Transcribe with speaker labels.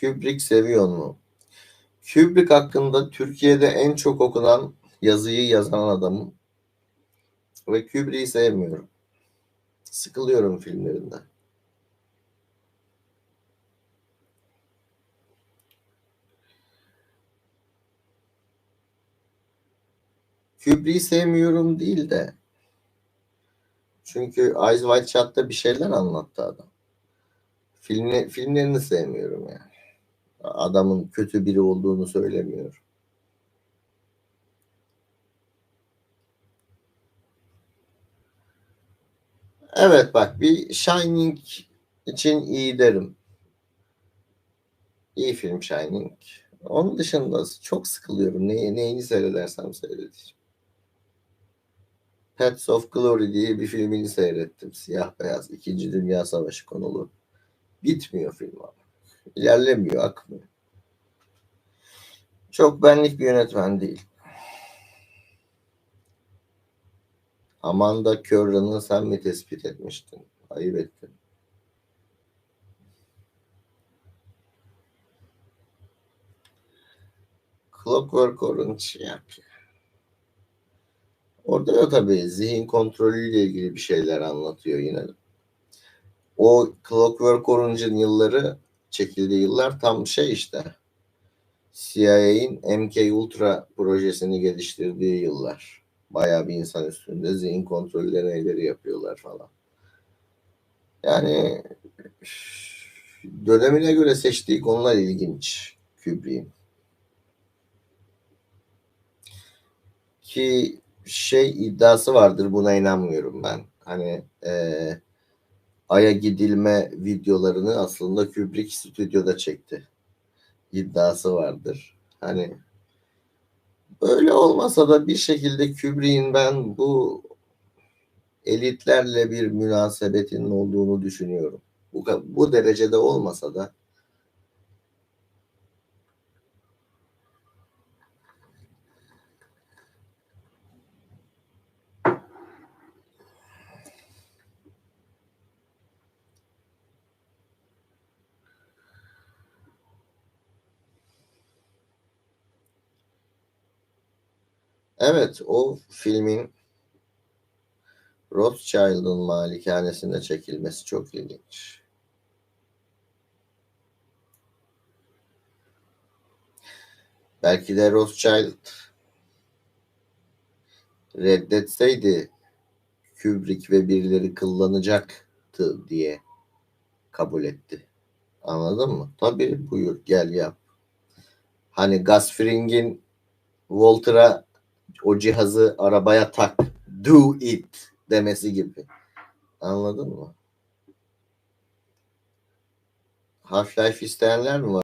Speaker 1: Kubrick seviyor mu? Kubrick hakkında Türkiye'de en çok okunan yazıyı yazan adamım. Ve Kubrick'i sevmiyorum. Sıkılıyorum filmlerinden. Kubrick'i sevmiyorum değil de çünkü Eyes Wide Shut'ta bir şeyler anlattı adam. Filmle, filmlerini sevmiyorum yani. Adamın kötü biri olduğunu söylemiyorum. Evet bak bir Shining için iyi derim. İyi film Shining. Onun dışında çok sıkılıyorum. Ne, neyini seyredersem seyredeceğim. Pets of Glory diye bir filmini seyrettim. Siyah beyaz. İkinci Dünya Savaşı konulu. Bitmiyor film abi. İlerlemiyor, akmıyor. Çok benlik bir yönetmen değil. Amanda Curran'ı sen mi tespit etmiştin? Ayıp ettin. Clockwork Orange yapıyor. Orada da tabii zihin kontrolüyle ilgili bir şeyler anlatıyor yine. O Clockwork Orange'ın yılları çekildiği yıllar tam şey işte. CIA'in MK Ultra projesini geliştirdiği yıllar. Bayağı bir insan üstünde zihin kontrolü deneyleri yapıyorlar falan. Yani dönemine göre seçtiği konular ilginç Kubrick'in. Ki şey iddiası vardır buna inanmıyorum ben. Hani e, Ay'a gidilme videolarını aslında Kubrick stüdyoda çekti. İddiası vardır. Hani böyle olmasa da bir şekilde Kubrick'in ben bu elitlerle bir münasebetinin olduğunu düşünüyorum. Bu, bu derecede olmasa da Evet, o filmin Rothschild'ın malikanesinde çekilmesi çok ilginç. Belki de Rothschild reddetseydi Kubrick ve birileri kıllanacaktı diye kabul etti. Anladın mı? Tabii buyur gel yap. Hani Gus Fring'in Walter'a o cihazı arabaya tak do it demesi gibi. Anladın mı? Half-Life isteyenler mi var?